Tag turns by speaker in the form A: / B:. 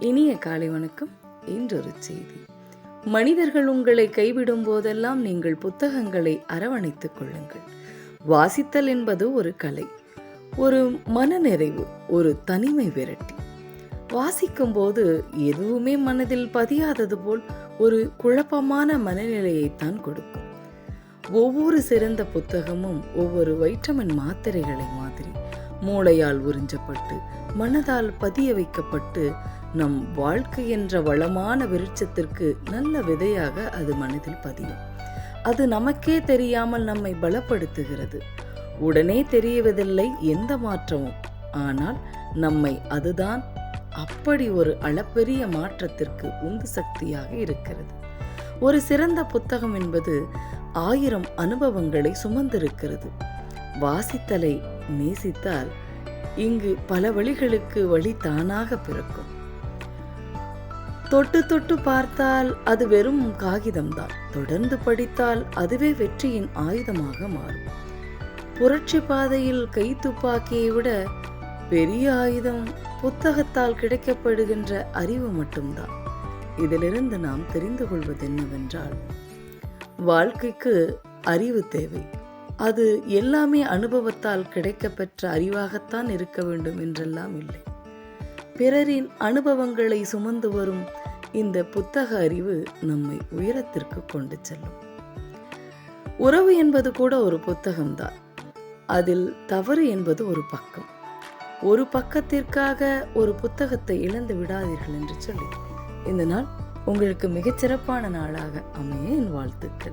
A: இனிய காலை வணக்கம். இன்றொரு செய்தி. மனிதர்கள் உங்களை கைவிடும் போதெல்லாம் நீங்கள் புத்தகங்களை அரவணைத்துக் கொள்ளுங்கள். வாசித்தல் என்பது ஒரு கலை. ஒரு மனநிறைவு ஒரு தனிமை விரட்டி. வாசிக்கும் போது எதுவுமே மனதில் பதியாதது போல் ஒரு குழப்பமான மனநிலையைத்தான் கொடுக்கும். ஒவ்வொரு சிறந்த புத்தகமும் ஒவ்வொரு வைட்டமின் மாத்திரைகளை மாதிரி மூளையால் உறிஞ்சப்பட்டு மனதால் பதிய வைக்கப்பட்டு நம் வாழ்க்கை என்ற வளமான விருட்சத்திற்கு நல்ல விதையாக அது மனதில் பதியும். அது நமக்கே தெரியாமல் நம்மை பலப்படுத்துகிறது. உடனே தெரியவதில்லை எந்த மாற்றமும். ஆனால் நம்மை அதுதான் அப்படி ஒரு அளப்பெரிய மாற்றத்திற்கு உந்து சக்தியாக இருக்கிறது. ஒரு சிறந்த புத்தகம் என்பது ஆயிரம் அனுபவங்களை சுமந்திருக்கிறது. வாசித்தலை நேசித்தால் இங்கு பல வழிகளுக்கு வழி தானாக பிறக்கும். தொட்டு தொட்டு பார்த்தால் அது வெறும் காகிதம்தான். தொடர்ந்து படித்தால் அதுவே வெற்றியின் ஆயுதமாக மாறும். புரட்சி பாதையில் கை துப்பாக்கியை விட பெரிய ஆயுதம் புத்தகத்தால் கிடைக்கப்படுகின்ற அறிவு மட்டும்தான். இதிலிருந்து நாம் தெரிந்து கொள்வது என்னவென்றால் வாழ்க்கைக்கு அறிவு தேவை. அது எல்லாமே அனுபவத்தால் கிடைக்கப்பெற்ற அறிவாகத்தான் இருக்க வேண்டும் என்றெல்லாம் இல்லை. பிறரின் அனுபவங்களை சுமந்து வரும் இந்த புத்தக அறிவு நம்மை உயரத்திற்கு கொண்டு செல்லும். உறவு என்பது கூட ஒரு புத்தகம்தான். அதில் தவறு என்பது ஒரு பக்கம். ஒரு பக்கத்திற்காக ஒரு புத்தகத்தை இழந்து விடாதீர்கள் என்று சொல்லி. இந்த நாள் உங்களுக்கு மிகச்சிறப்பான நாளாக அமைய என் வாழ்த்துக்கள்.